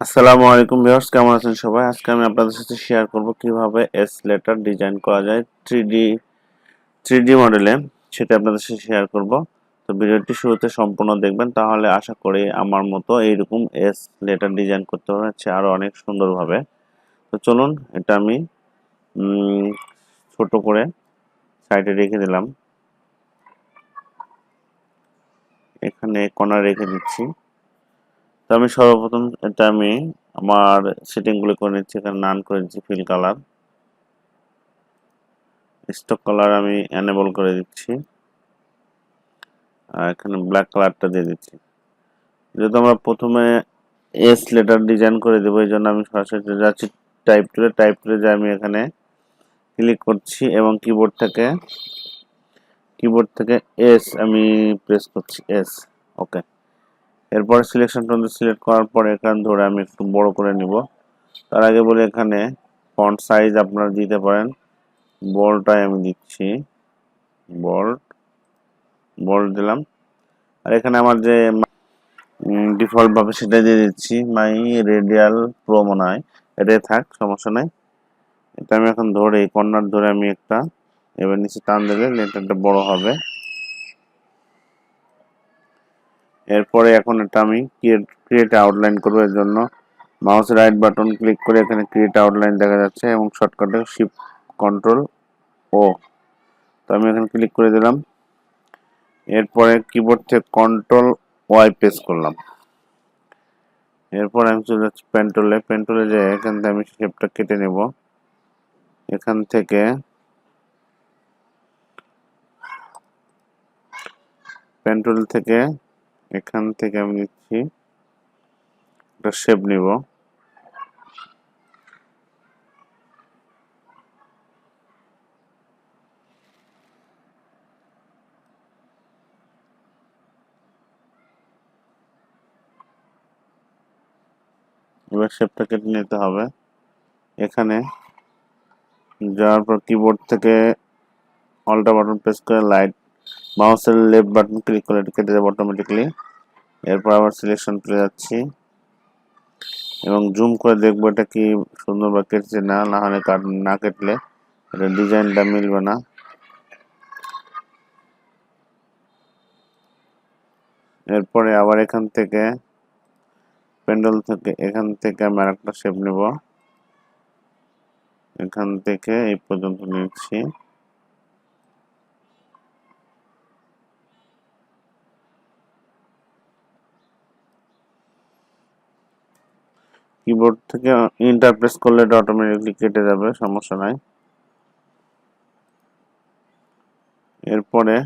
আসসালামু আলাইকুম ভিউয়ার্স, কেমন আছেন সবাই? আজকে আমি আপনাদের সাথে শেয়ার করব কীভাবে এস লেটার ডিজাইন করা যায় থ্রি থ্রি মডেলে সেটা আপনাদের সাথে শেয়ার করব। তো ভিডিওটি শুরুতে সম্পূর্ণ দেখবেন, তাহলে আশা করি আমার মতো এইরকম এস লেটার ডিজাইন করতে হচ্ছে আরও অনেক সুন্দরভাবে। তো চলুন, এটা আমি ছোট করে সাইডে রেখে দিলাম। এখানে কর্নার রেখে দিচ্ছি। তো আমি সর্বপ্রথম এটা আমি আমার সেটিংগুলো করে নিচ্ছি। এখানে নান করে দিচ্ছি ফিল কালার স্টক কালার আমি এনেবল করে দিচ্ছি। আর এখানে ব্ল্যাক কালারটা দিয়ে দিচ্ছি। যেহেতু আমরা প্রথমে এস লেটার ডিজাইন করে দেবো, এই জন্য আমি সরাসরি যাচ্ছি টাইপ টুলে টাইপ টুলে যে আমি এখানে ক্লিক করছি এবং কিবোর্ড থেকে কিবোর্ড থেকে এস আমি প্রেস করছি এস ওকে এরপরে সিলেকশন টুল সিলেক্ট করার পরে এখান ধরে আমি একটু বড় করে নিব। তার আগে বলে এখানে ফন্ট সাইজ আপনারা দিতে পারেন। বলটাই আমি দিচ্ছি। বোল্ড বোল্ড দিলাম। আর এখানে আমার যে ডিফল্ট ভাবে সেটা দিয়ে দিচ্ছি। মাই রেডিয়াল প্রো মনে হয়। এটাই থাক, সমস্যা নাই। এটা আমি এখন ধরে কর্নার ধরে আমি একটা এবার নিচে টান দিলে লেটারটা বড় হবে। এরপরে এখন এটা আমি ক্রিয়েট আউটলাইন করব এর জন্য। মাউস রাইট বাটন ক্লিক করে এখানে ক্রিয়েট আউটলাইন দেখা যাচ্ছে এবং শর্টকাটে শিফট কন্ট্রোল ও তো আমি এখানে ক্লিক করে দিলাম। এরপরে কিবোর্ড থেকে কন্ট্রোল ওয়াই প্রেস করলাম। এরপর আমি চলে যাচ্ছি পেন্টুলে পেন্টুলে যে এখান থেকে আমি শেপটা কেটে নেব। এখান থেকে পেন্টুল থেকে এখান থেকে আমি নিচ্ছি। একটা শেপ নিব। এবার শেপটা কেটে নিতে হবে। এখানে যাওয়ার পর কিবোর্ড থেকে অল্টা বাটন প্রেস করে লাইট মাউসের লেফট বাটন ক্লিক করে এটা কেটে যাবে অটোমেটিকলি এরপর আবার সিলেকশন পেয়ে যাচ্ছি। এবং জুম করে দেখব এটা কি সুন্দর বা কেটেছে না না হলে না কেটলে এটা ডিজাইনটা মিলবে না। এরপরে আবার এখান থেকে প্যান্ডেল থেকে, এখান থেকে আমি আর একটা শেপ নেব। এখান থেকে এই পর্যন্ত নিচ্ছি। কিবোর্ড থেকে ইন্টারপ্রেস করলে এটা অটোমেটিকলি কেটে যাবে, সমস্যা নাই। এরপরে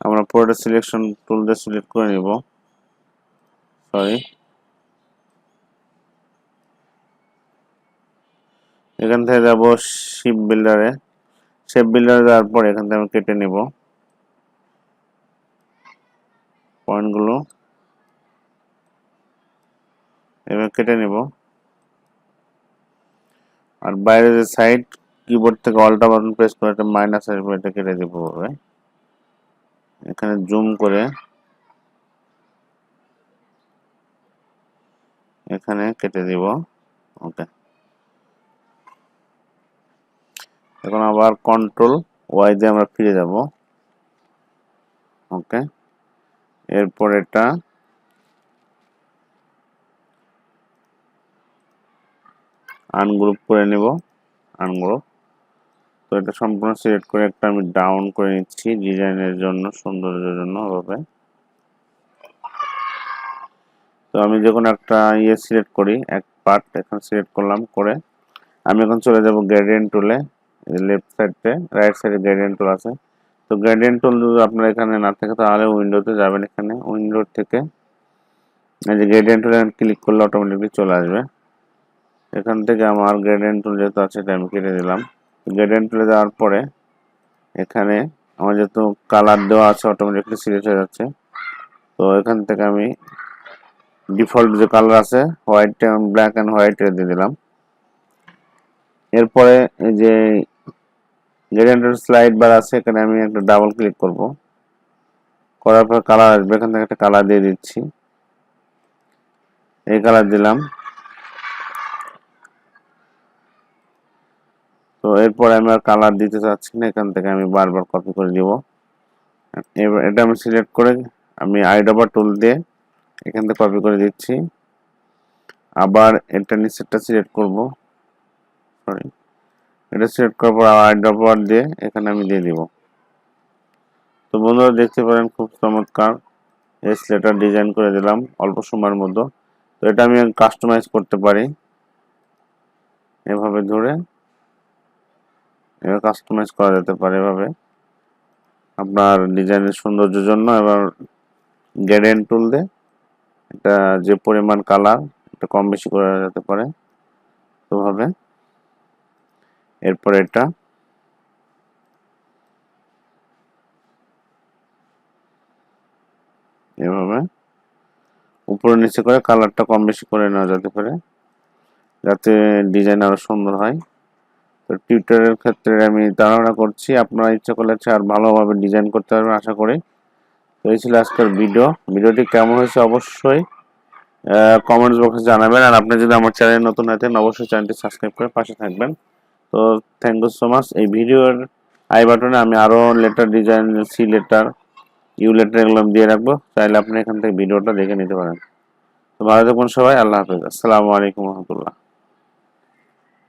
আমরা পুরোটা সিলেকশন টুল দিয়ে সিলেক্ট করে নিব। সরি এখান থেকে যাব শিপ বিল্ডারে শেপ বিল্ডারে যাওয়ার পর এখান থেকে আমি কেটে নিব। পয়েন্টগুলো এবার কেটে নিব। আর বাইরে যে সাইড কিবোর্ড থেকে অল্টা বাটন প্রেস করে একটা মাইনাস আসবে, এটা কেটে দিব এখানে জুম করে এখানে কেটে দিব। ওকে এখন আবার কন্ট্রোল ওয়াই দিয়ে আমরা ফিরে যাব। ওকে এরপর এটা আনগ্রুপ করে নেব আনগ্রুপ তো এটা সম্পূর্ণ সিলেক্ট করে একটা আমি ডাউন করে নিচ্ছি ডিজাইনের জন্য, সৌন্দর্যের জন্য ওভাবে। তো আমি যখন একটা ইয়ে সিলেক্ট করি, এক পার্ট এখন সিলেক্ট করলাম করে, আমি এখন চলে যাব গ্রেডিয়েন্ট টুলে লেফট সাইডে রাইট সাইডে গ্রেডিয়েন্ট টুল আছে। তো গ্রেডিয়েন্ট টুল যদি আপনার এখানে না থাকে, তাহলে উইন্ডোতে যাবেন এখানে উইন্ডো থেকে। এই যে গ্রেডিয়েন্ট টুলে ক্লিক করলে অটোমেটিকলি চলে আসবে। এখান থেকে আমার গ্রেডিয়েন্ট টুল যেহেতু আছে, এটা আমি কেটে দিলাম। গ্রেডিয়েন্ট টুলে দেওয়ার পরে এখানে আমার যেহেতু কালার দেওয়া আছে অটোমেটিকলি সিলেক্ট হয়ে যাচ্ছে। তো এখান থেকে আমি ডিফল্ট যে কালার আছে হোয়াইট ব্ল্যাক অ্যান্ড হোয়াইট দিয়ে দিলাম। এরপরে এই যে গ্রেডিয়েন্টের স্লাইড বার আছে, এখানে আমি একটা ডাবল ক্লিক করব। করার পর কালার আসবে, এখান থেকে একটা কালার দিয়ে দিচ্ছি। এই কালার দিলাম। এরপরে আমি আর কালার দিতে চাচ্ছি না, এখান থেকে আমি বারবার কপি করে দিব এবার এটা আমি সিলেক্ট করে আমি আইডোবা টুল দিয়ে এখান থেকে কপি করে দিচ্ছি। আবার এটা নিচেরটা সিলেক্ট করব। সরি এটা সিলেক্ট করার পর আবার দিয়ে এখানে আমি দিয়ে দিব। তো বন্ধুরা দেখতে পারেন খুব চমৎকার। এস লেটার ডিজাইন করে দিলাম অল্প সময়ের মধ্যে। তো এটা আমি কাস্টমাইজ করতে পারি। এভাবে ধরে এভাবে কাস্টমাইজ করা যেতে পারে এভাবে। আপনার ডিজাইনের সৌন্দর্যের জন্য এবার গ্যাডেন টুল দিয়ে এটা যে পরিমাণ কালার এটা কম বেশি করা যেতে পারে তো ভাবে এরপর এটা এভাবে উপরে নিচে করে কালারটা কম বেশি করে নেওয়া যেতে পারে, যাতে ডিজাইন আরও সুন্দর হয়। তো টিউটারের ক্ষেত্রে আমি ধারণা করছি, আপনারা ইচ্ছা করলে আর ভালোভাবে ডিজাইন করতে পারবেন আশা করি। তো এই ছিল আজকের ভিডিও ভিডিওটি কেমন হয়েছে অবশ্যই কমেন্টস বক্সে জানাবেন। আর আপনি যদি আমার চ্যানেল নতুন হয়ে থাকেন, অবশ্যই চ্যানেলটি সাবস্ক্রাইব করে পাশে থাকবেন। তো থ্যাংক ইউ সো মাচ এই ভিডিওর আই বাটনে আমি আরও letter design C letter U letter এগুলো দিয়ে রাখব। চাইলে আপনি এখান থেকে ভিডিওটা দেখে নিতে পারেন। তো ভালো থাকুন সবাই, আল্লাহ হাফেজ। আসসালামু আলাইকুম রহমতুল্লাহ।